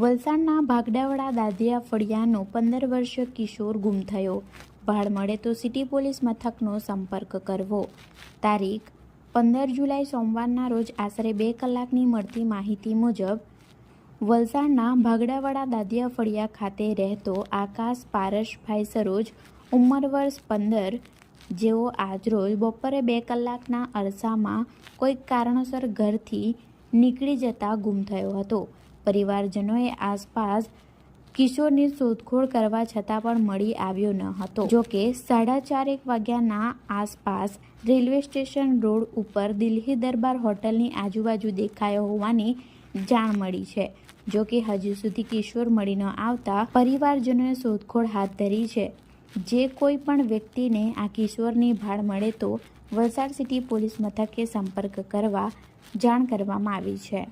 વલસાડના ભાગડાવાડા દાદિયા ફળિયાનો પંદર વર્ષીય કિશોર ગુમ થયો. ભાળ મળે તો સિટી પોલીસ મથકનો સંપર્ક કરવો. તારીખ, પંદર જુલાઈ સોમવારના રોજ આશરે બે કલાકની મળતી માહિતી મુજબ, વલસાડના ભાગડાવાડા દાદિયા ફળિયા ખાતે રહેતો આકાશ પારસભાઈ સરોજ ઉંમર વર્ષ પંદર, જેઓ આજરોજ બપોરે બે કલાકના અરસામાં કોઈક કારણોસર ઘરથી નીકળી જતા ગુમ થયો હતો. પરિવારજનોએ આસપાસ કિશોરની શોધખોળ કરવા છતાં પણ મળી આવ્યો ન હતો. જોકે સાડા ચારેક વાગ્યાના આસપાસ રેલવે સ્ટેશન રોડ ઉપર દિલ્હી દરબાર હોટલની આજુબાજુ દેખાયો હોવાની જાણ મળી છે. જોકે હજુ સુધી કિશોર મળી ન આવતા પરિવારજનોએ શોધખોળ હાથ ધરી છે. જે કોઈ પણ વ્યક્તિને આ કિશોરની ભાળ મળે તો વલસાડ સિટી પોલીસ મથકે સંપર્ક કરવા જાણ કરવામાં આવી છે.